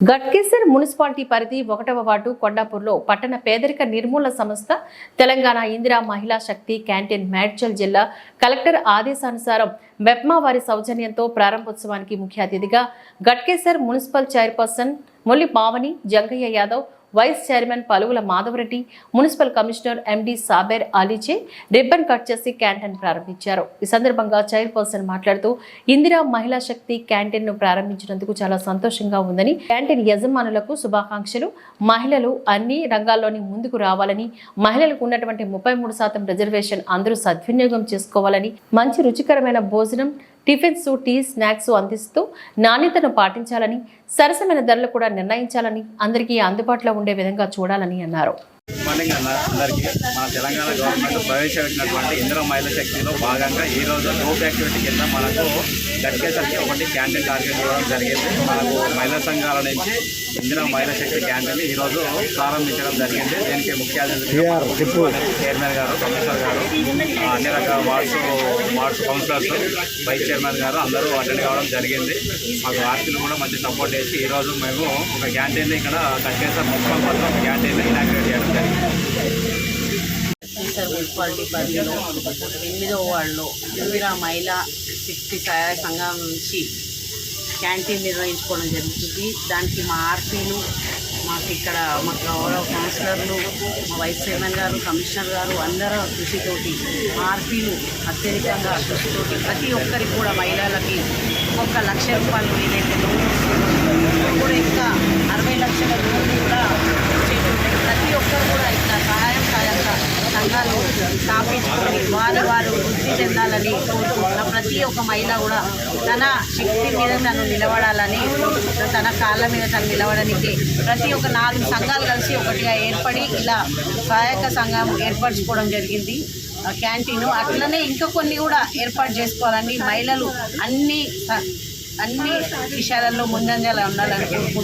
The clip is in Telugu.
గట్కేసర్ మున్సిపాలిటీ పరిధి ఒకటవ వార్డు కొండాపూర్లో పట్టణ పేదరిక నిర్మూలన సంస్థ తెలంగాణ ఇందిరా మహిళా శక్తి క్యాంటీన్ మేడ్చల్ జిల్లా కలెక్టర్ ఆదేశానుసారం మెప్మా వారి సౌజన్యంతో ప్రారంభోత్సవానికి ముఖ్య అతిథిగా Ghatkesar municipal chairperson Molli Pavani Jangaiah Yadav vice chairman పలువుల Madhavareddy municipal commissioner MD Saber అలీచే ribbon cut చేసి క్యాంటీన్ ప్రారంభించారు. ఈ సందర్భంగా చైర్పర్సన్ మాట్లాడుతూ ఇందిరా మహిళా శక్తి క్యాంటీన్ను ప్రారంభించినందుకు చాలా సంతోషంగా ఉందని క్యాంటీన్ యజమానులకు శుభాకాంక్షలు మహిళలు అన్ని రంగాల్లోని ముందుకు రావాలని మహిళలకు ఉన్నటువంటి ముప్పై మూడు శాతం రిజర్వేషన్ అందరూ సద్వినియోగం చేసుకోవాలని మంచి రుచికరమైన భోజనం టిఫిన్స్ టీ స్నాక్స్ అందిస్తూ నాణ్యతను పాటించాలని సరసమైన ధరలు కూడా నిర్ణయించాలని అందరికీ అందుబాటులో ఉండే విధంగా చూడాలని అన్నారు. మార్నింగ్ అన్న అందరికీ మన తెలంగాణ గవర్నమెంట్ ప్రవేశపెట్టినటువంటి ఇందిరా మహిళా శక్తిలో భాగంగా ఈ రోజు గ్రూప్ యాక్టివిటీ కింద మనకు గట్కేసరికి ఒకటి క్యాంటీన్ టార్గెట్ ఇవ్వడం జరిగింది. మనకు మహిళా సంఘాల నుంచి ఇందిరా మహిళా శక్తి క్యాంటీన్ ఈ రోజు ప్రారంభించడం జరిగింది. దీనికి ముఖ్య మున్సిపల్ చైర్మన్ గారు కమిషనర్ గారు అన్ని రకాల wards wards councillors vice chairman గారు అందరూ అటెండ్ కావడం జరిగింది. మాకు ఆర్పీలు కూడా మంచి సపోర్ట్ చేసి ఈ రోజు మేము ఒక క్యాంటీన్ ఇక్కడ గట్కేసర్ వద్ద ఒక క్యాంటీన్ ఇనాగ్రేట్ చేయడం జరిగింది. టీచర్ మున్సిపాలిటీ పరిధిలో ఎనిమిదవ వార్డులో ఇందిరా మహిళా శక్తి సహాయ సంఘం నుంచి క్యాంటీన్ నిర్వహించుకోవడం జరుగుతుంది. దానికి మా ఆర్పీలు మాకు ఇక్కడ మా గౌరవ కౌన్సిలర్లు మా వైస్ చైర్మన్ గారు కమిషనర్ గారు అందరూ కృషితోటి ఆర్పీలు అత్యధికంగా కృషితోటి ప్రతి ఒక్కరికి కూడా మహిళలకి ఒక్కొక్క లక్ష రూపాయలు ఏదైతే కూడా ఇంకా సంఘాలు స్థాపించుకొని వారు వారు వృద్ధి చెందాలని కోరుకుంటున్న ప్రతి ఒక్క మహిళ కూడా తన శక్తి మీద తను నిలబడాలని తన కాళ్ళ మీద తను నిలబడడానికి ప్రతి ఒక్క నాలుగు సంఘాలు కలిసి ఒకటిగా ఏర్పడి ఇలా సహాయక సంఘం ఏర్పరచుకోవడం జరిగింది. క్యాంటీన్ అట్లనే ఇంకా కొన్ని కూడా ఏర్పాటు చేసుకోవాలని మహిళలు అన్ని అన్ని విషయాలలో ముందంజలా ఉండాలని కోరుకుంటున్నాను.